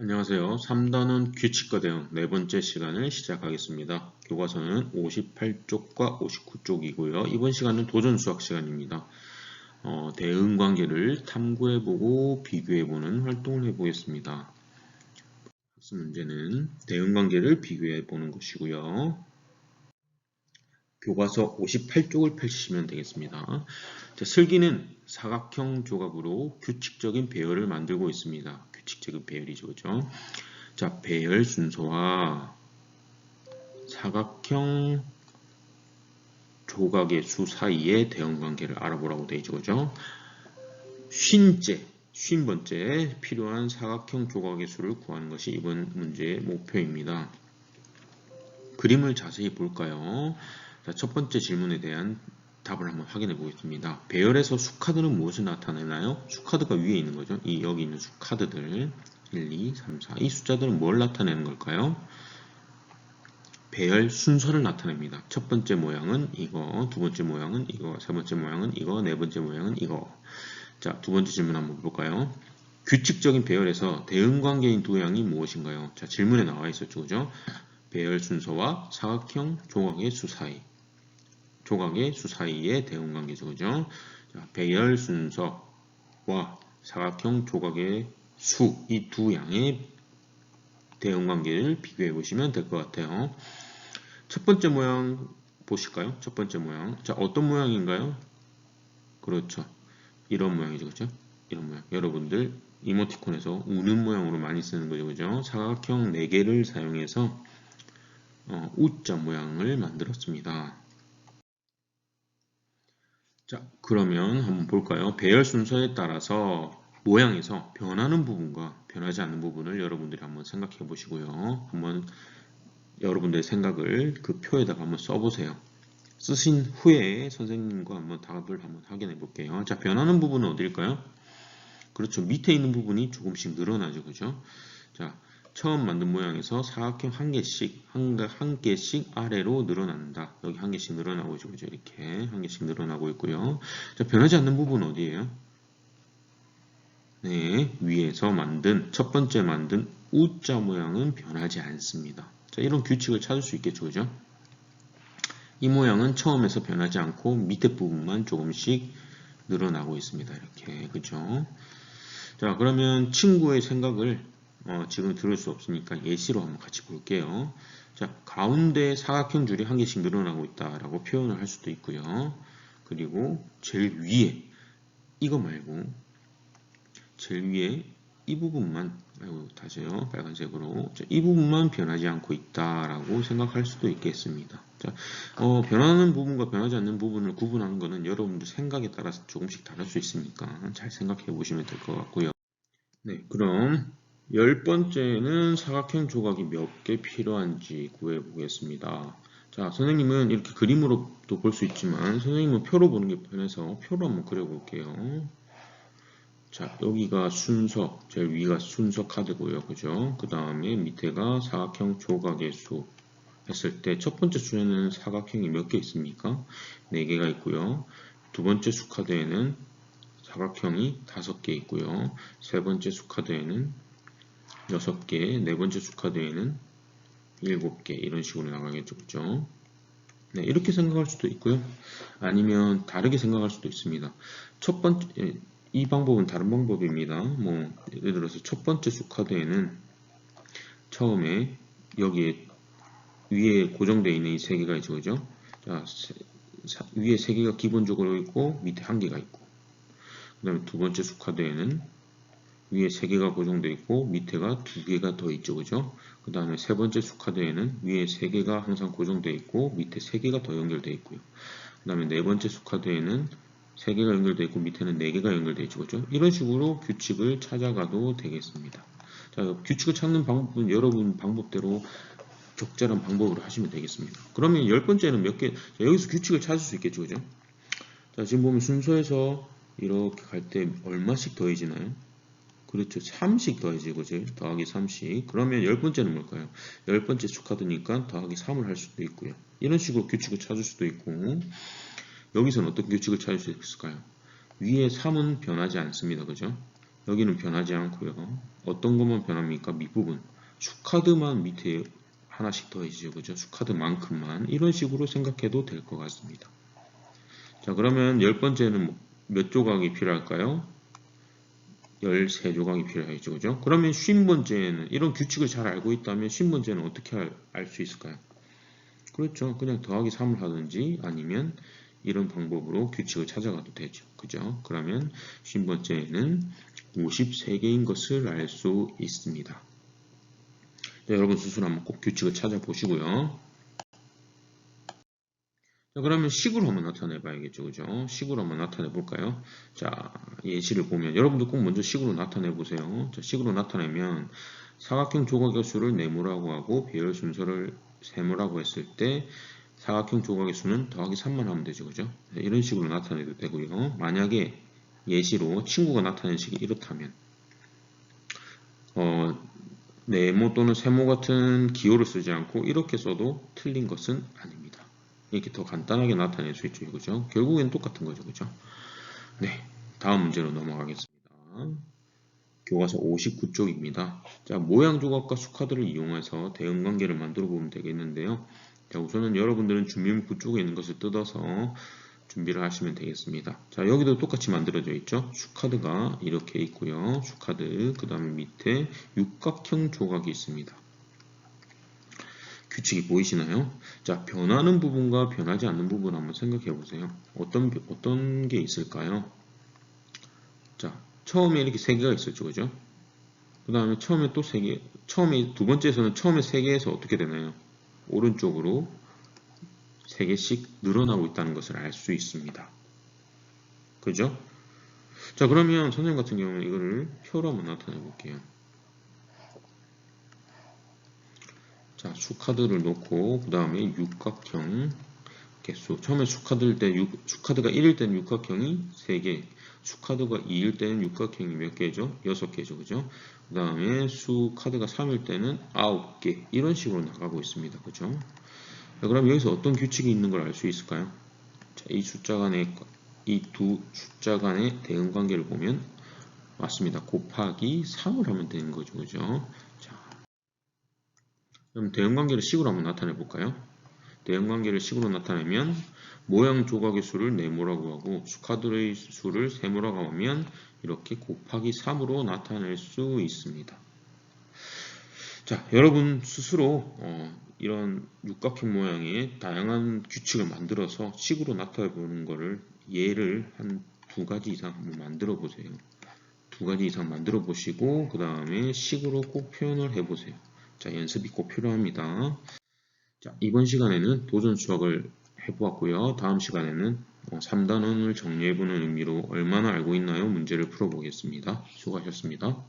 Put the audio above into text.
안녕하세요. 3단원 규칙과 대응 네 번째 시간을 시작하겠습니다. 교과서는 58쪽과 59쪽이고요. 이번 시간은 도전 수학 시간입니다. 어, 대응 관계를 탐구해보고 비교해보는 활동을 해보겠습니다. 학습 문제는 대응 관계를 비교해보는 것이고요. 교과서 58쪽을 펼치시면 되겠습니다. 자, 슬기는 사각형 조각으로 규칙적인 배열을 만들고 있습니다. 규칙적인 배열이죠. 그죠? 자, 배열 순서와 사각형 조각의 수 사이의 대응 관계를 알아보라고 되어 있죠. 그죠? 쉰째, 쉰 번째 필요한 사각형 조각의 수를 구하는 것이 이번 문제의 목표입니다. 그림을 자세히 볼까요? 자, 첫 번째 질문에 대한 답을 한번 확인해 보겠습니다. 배열에서 수카드는 무엇을 나타내나요? 수카드가 위에 있는 거죠. 이 여기 있는 수카드들 1, 2, 3, 4. 이 숫자들은 뭘 나타내는 걸까요? 배열 순서를 나타냅니다. 첫 번째 모양은 이거, 두 번째 모양은 이거, 세 번째 모양은 이거, 네 번째 모양은 이거. 자, 두 번째 질문 한번 볼까요? 규칙적인 배열에서 대응 관계인 두 양이 무엇인가요? 자, 질문에 나와 있었죠. 그죠? 배열 순서와 사각형 조각의 수 사이. 조각의 수 사이의 대응 관계죠. 그죠? 자, 배열 순서와 사각형 조각의 수, 이 두 양의 대응 관계를 비교해 보시면 될 것 같아요. 첫 번째 모양 보실까요? 첫 번째 모양. 자, 어떤 모양인가요? 그렇죠. 이런 모양이죠. 그죠? 이런 모양. 여러분들 이모티콘에서 우는 모양으로 많이 쓰는 거죠. 그죠? 사각형 4개를 사용해서 어, U자 모양을 만들었습니다. 자, 그러면 한번 볼까요? 배열 순서에 따라서 모양에서 변하는 부분과 변하지 않는 부분을 여러분들이 한번 생각해 보시고요. 한번 여러분들의 생각을 그 표에다가 한번 써보세요. 쓰신 후에 선생님과 한번 답을 한번 확인해 볼게요. 자, 변하는 부분은 어딜까요? 그렇죠. 밑에 있는 부분이 조금씩 늘어나죠. 그죠? 자, 처음 만든 모양에서 사각형 한 개씩 한, 한 개씩 아래로 늘어난다. 여기 한 개씩 늘어나고 있죠. 그죠? 이렇게 한 개씩 늘어나고 있고요. 자, 변하지 않는 부분은 어디예요? 네, 위에서 만든 첫 번째 만든 U자 모양은 변하지 않습니다. 자, 이런 규칙을 찾을 수 있겠죠. 그죠? 이 모양은 처음에서 변하지 않고 밑에 부분만 조금씩 늘어나고 있습니다. 이렇게. 그죠? 자, 그러면 친구의 생각을 어, 지금 들을 수 없으니까 예시로 한번 같이 볼게요. 자, 가운데 사각형 줄이 한 개씩 늘어나고 있다라고 표현을 할 수도 있고요. 그리고 제일 위에 이거 말고 제일 위에 이 부분만 아이고 다시요 빨간색으로 자, 이 부분만 변하지 않고 있다라고 생각할 수도 있겠습니다. 자, 어, 변하는 부분과 변하지 않는 부분을 구분하는 것은 여러분들 생각에 따라서 조금씩 다를 수 있으니까 잘 생각해 보시면 될 것 같고요. 네, 그럼 열 번째는 사각형 조각이 몇 개 필요한지 구해 보겠습니다. 자, 선생님은 이렇게 그림으로도 볼 수 있지만 선생님은 표로 보는 게 편해서 표로 한번 그려 볼게요. 자, 여기가 순서, 제일 위가 순서 카드고요. 그죠? 그 다음에 밑에가 사각형 조각의 수 했을 때 첫 번째 수에는 사각형이 몇 개 있습니까? 4개가 있고요. 두 번째 수 카드에는 사각형이 5개 있고요. 세 번째 수 카드에는 6개, 네 번째 수카드에는 7개 이런 식으로 나가겠죠. 그죠? 네, 이렇게 생각할 수도 있고요. 아니면 다르게 생각할 수도 있습니다. 첫 번째 예, 이 방법은 다른 방법입니다. 뭐 예를 들어서 첫 번째 수카드에는 처음에 여기에 위에 고정되어 있는 이 세 개가 있죠. 그죠? 자, 사, 위에 세 개가 기본적으로 있고 밑에 한 개가 있고 그 다음에 두 번째 수카드에는 위에 3개가 고정되어 있고 밑에가 2개가 더 있죠. 그죠? 그 다음에 세 번째 수카드에는 위에 3개가 항상 고정되어 있고 밑에 3개가 더 연결되어 있고요. 그 다음에 네 번째 수카드에는 3개가 연결되어 있고 밑에는 4개가 연결되어 있죠. 그죠? 이런 식으로 규칙을 찾아가도 되겠습니다. 자, 규칙을 찾는 방법은 여러분 방법대로 적절한 방법으로 하시면 되겠습니다. 그러면 열 번째는 몇 개, 여기서 규칙을 찾을 수 있겠죠. 그죠? 자, 지금 보면 순서에서 이렇게 갈 때 얼마씩 더해지나요? 그렇죠. 3씩 더해지고 죠 더하기 3씩. 그러면 열 번째는 뭘까요? 열 번째 축하드니까 더하기 3을 할 수도 있고요. 이런 식으로 규칙을 찾을 수도 있고 여기서는 어떤 규칙을 찾을 수 있을까요? 위에 3은 변하지 않습니다. 그죠? 여기는 변하지 않고요. 어떤 것만 변합니까? 밑부분. 수카드만 밑에 하나씩 더해지죠. 그죠? 수카드만큼만. 이런 식으로 생각해도 될 것 같습니다. 자, 그러면 열 번째는 뭐몇 조각이 필요할까요? 13조각이 필요하겠죠. 그죠? 그러면 50번째는 이런 규칙을 잘 알고 있다면 50번째는 어떻게 알 수 있을까요? 그렇죠. 그냥 더하기 3을 하든지 아니면 이런 방법으로 규칙을 찾아가도 되죠. 그죠? 그러면 50번째는 53개인 것을 알 수 있습니다. 네, 여러분 스스로 한번 꼭 규칙을 찾아보시고요. 자, 그러면 식으로 한번 나타내 봐야겠죠. 그죠? 식으로 한번 나타내 볼까요? 자, 예시를 보면 여러분들 꼭 먼저 식으로 나타내 보세요. 자, 식으로 나타내면 사각형 조각의 수를 네모라고 하고 배열 순서를 세모라고 했을 때 사각형 조각의 수는 더하기 3만 하면 되죠. 그죠? 자, 이런 식으로 나타내도 되고요. 만약에 예시로 친구가 나타낸 식이 이렇다면 어, 네모 또는 세모 같은 기호를 쓰지 않고 이렇게 써도 틀린 것은 아닙니다. 이렇게 더 간단하게 나타낼 수 있죠. 그죠? 결국엔 똑같은 거죠. 그죠? 네. 다음 문제로 넘어가겠습니다. 교과서 59쪽입니다. 자, 모양 조각과 수카드를 이용해서 대응 관계를 만들어 보면 되겠는데요. 자, 우선은 여러분들은 준비물 쪽에 있는 것을 뜯어서 준비를 하시면 되겠습니다. 자, 여기도 똑같이 만들어져 있죠. 수카드가 이렇게 있고요. 수카드, 그 다음에 밑에 육각형 조각이 있습니다. 규칙이 보이시나요? 자, 변하는 부분과 변하지 않는 부분 한번 생각해 보세요. 어떤, 어떤 게 있을까요? 자, 처음에 이렇게 세 개가 있었죠. 그죠? 그 다음에 처음에 또 세 개, 처음에, 두 번째에서는 처음에 세 개에서 어떻게 되나요? 오른쪽으로 세 개씩 늘어나고 있다는 것을 알 수 있습니다. 그죠? 자, 그러면 선생님 같은 경우는 이거를 표로 한번 나타내 볼게요. 자, 수카드를 놓고 그 다음에 육각형 개수 처음에 수카드일 때 육, 수카드가 1일 때는 육각형이 3개 수카드가 2일 때는 육각형이 몇 개죠? 6개죠. 그죠? 그 다음에 수카드가 3일 때는 9개 이런 식으로 나가고 있습니다. 그죠? 자, 그럼 여기서 어떤 규칙이 있는 걸 알 수 있을까요? 자, 이 숫자 간의 이 두 숫자 간의 대응 관계를 보면 맞습니다. 곱하기 3을 하면 되는 거죠. 그죠? 그럼 대응관계를 식으로 한번 나타내 볼까요? 대응관계를 식으로 나타내면 모양 조각의 수를 네모라고 하고 수카드의 수를 세모라고 하면 이렇게 곱하기 3으로 나타낼 수 있습니다. 자, 여러분 스스로 어, 이런 육각형 모양의 다양한 규칙을 만들어서 식으로 나타내 보는 것을 예를 한 두 가지 이상 한번 만들어 보세요. 두 가지 이상 만들어 보시고 그 다음에 식으로 꼭 표현을 해 보세요. 자, 연습이 꼭 필요합니다. 자, 이번 시간에는 도전 수학을 해보았고요. 다음 시간에는 3단원을 어, 정리해보는 의미로 얼마나 알고 있나요? 문제를 풀어보겠습니다. 수고하셨습니다.